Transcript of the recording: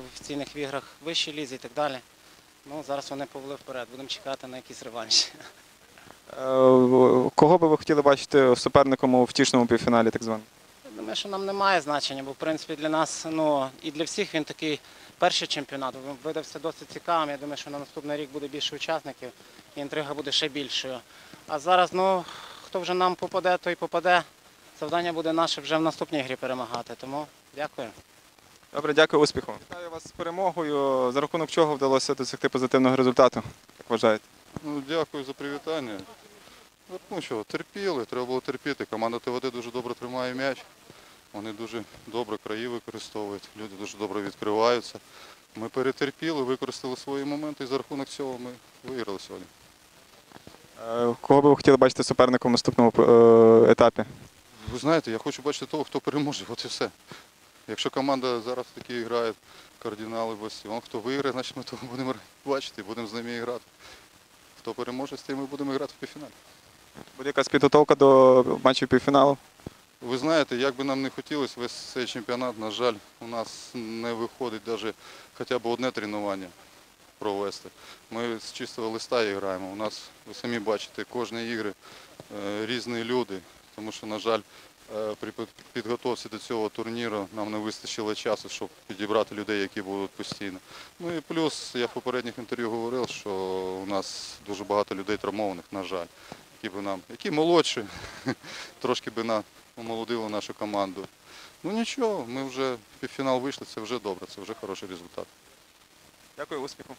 в офіційних іграх вищій лізі і так далі. Ну, зараз вони повели вперед. Будемо чекати на якісь реванші. Е, Кого би ви хотіли бачити суперником у втішному півфіналі, так званому? Я думаю, що нам немає значення, бо в принципі для нас, ну і для всіх він такий перший чемпіонат. Видався досить цікавим. Я думаю, що на наступний рік буде більше учасників і інтрига буде ще більшою. А зараз, ну, хто вже нам попаде, той попаде. Завдання буде наше вже в наступній грі перемагати. Тому дякую. Добре, дякую, успіху. Вітаю вас з перемогою. За рахунок чого вдалося досягти позитивного результату, як вважаєте? Ну, дякую за привітання. Ну що, терпіли, треба було терпіти. Команда ТВД дуже добре тримає м'яч. Вони дуже добре краї використовують, люди дуже добре відкриваються. Ми перетерпіли, використали свої моменти і за рахунок цього ми виграли сьогодні. Е, Кого би ви хотіли бачити суперником в наступному е, етапі? Ви знаєте, я хочу бачити того, хто переможе, от і все. Якщо команда зараз такі грає, кардинали бастіон, хто виграє, значить ми того будемо бачити, будемо з ними грати. Хто переможе, з тим ми будемо грати в півфіналі. Буде якась підготовка до матчів півфіналу? Ви знаєте, як би нам не хотілося весь цей чемпіонат, на жаль, у нас не виходить навіть хоча б одне тренування провести. Ми з чистого листа граємо. У нас, ви самі бачите, кожні ігри е, різні люди, тому що, на жаль, при підготовці до цього турніру нам не вистачило часу, щоб підібрати людей, які будуть постійно. Ну і плюс, я в попередніх інтерв'ю говорив, що у нас дуже багато людей травмованих, на жаль, які би нам, які молодші, трошки би на омолодили нашу команду. Ну нічого, ми вже в півфінал вийшли, це вже добре, це вже хороший результат. Дякую, успіху.